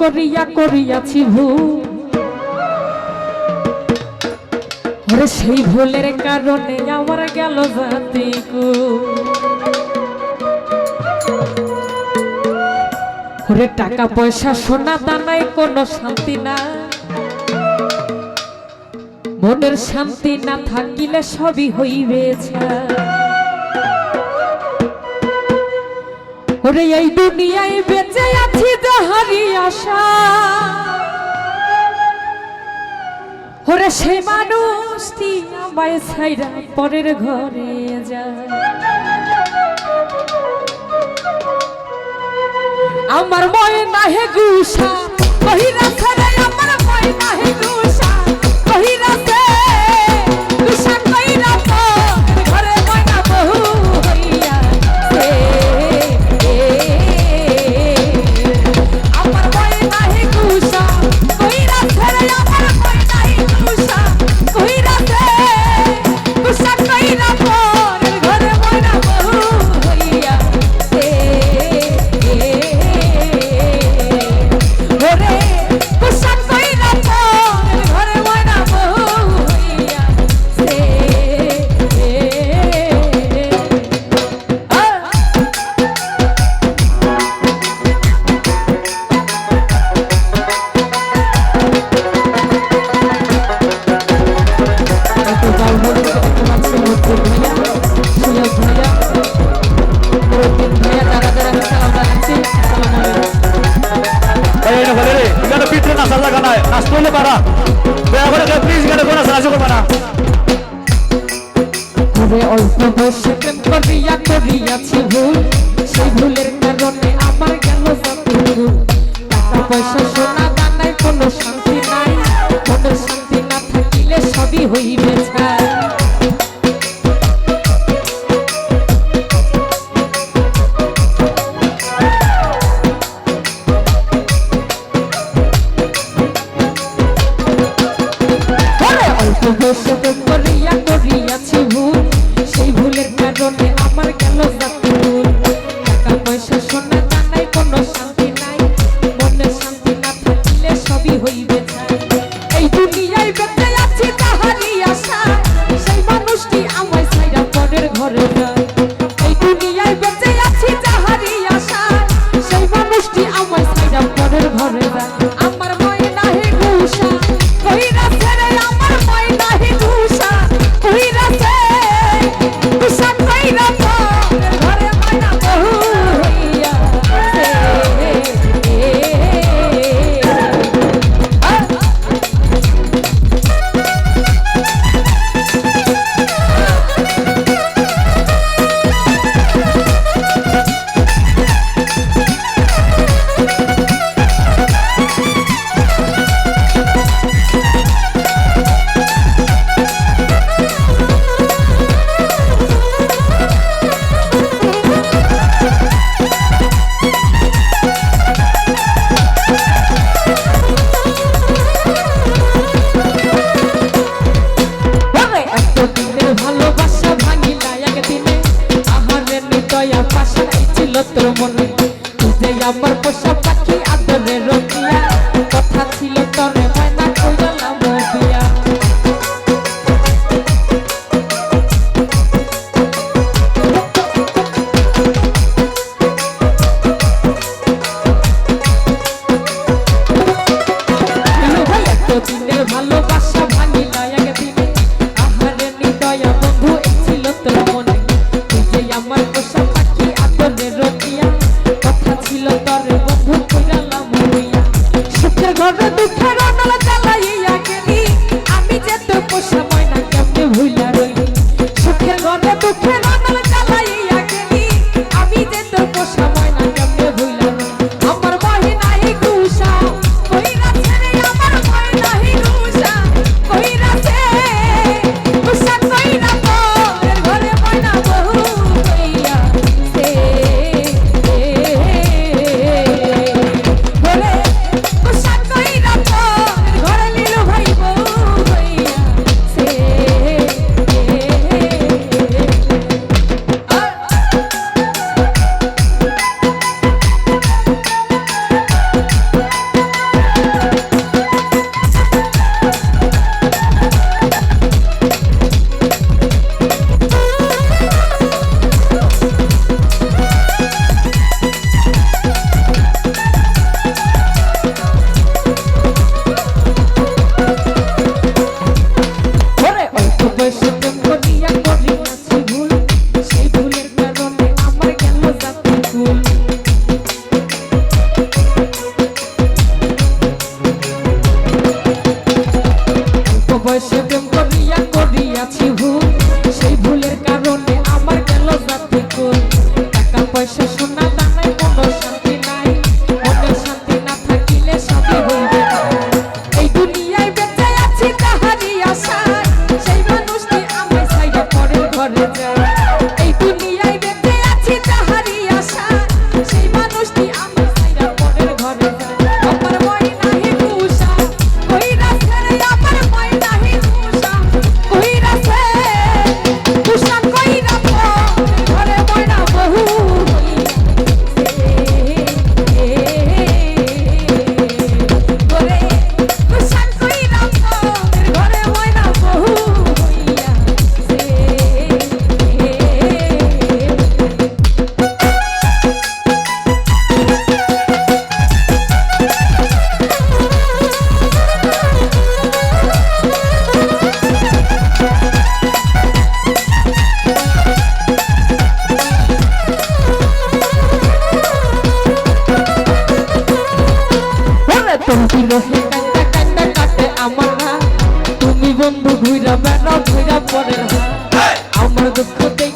করিয়া করিয়াছি ভুল। সেই ভুলের কারণে আমার গেল জাতিকু ওরে টাকা পয়সা, সোনা দানায় কোনো শান্তি না মনের শান্তি না থাকিলে সবই হইবে ছা ওরে এই দুনিয়ায় বেঁচে আছি তাহারি আশা। ওরে সে মানুষ আমায় ছাইরা পরের ঘরে যায়। আমার ময়না হে গুসা, কহিরা ছাড়া আমার ময়না হে গুসা নয় রাষ্ট্র হলে পারা। দয়া করে কেউ প্লিজ গেটে কোনো সাহায্য করবে না অল্প বসে প্রেম করিয়া করিয়াছি ভুল। সেই ভুলের কারণে আমার গেল টাকা পয়সা হবে আমার দুঃখ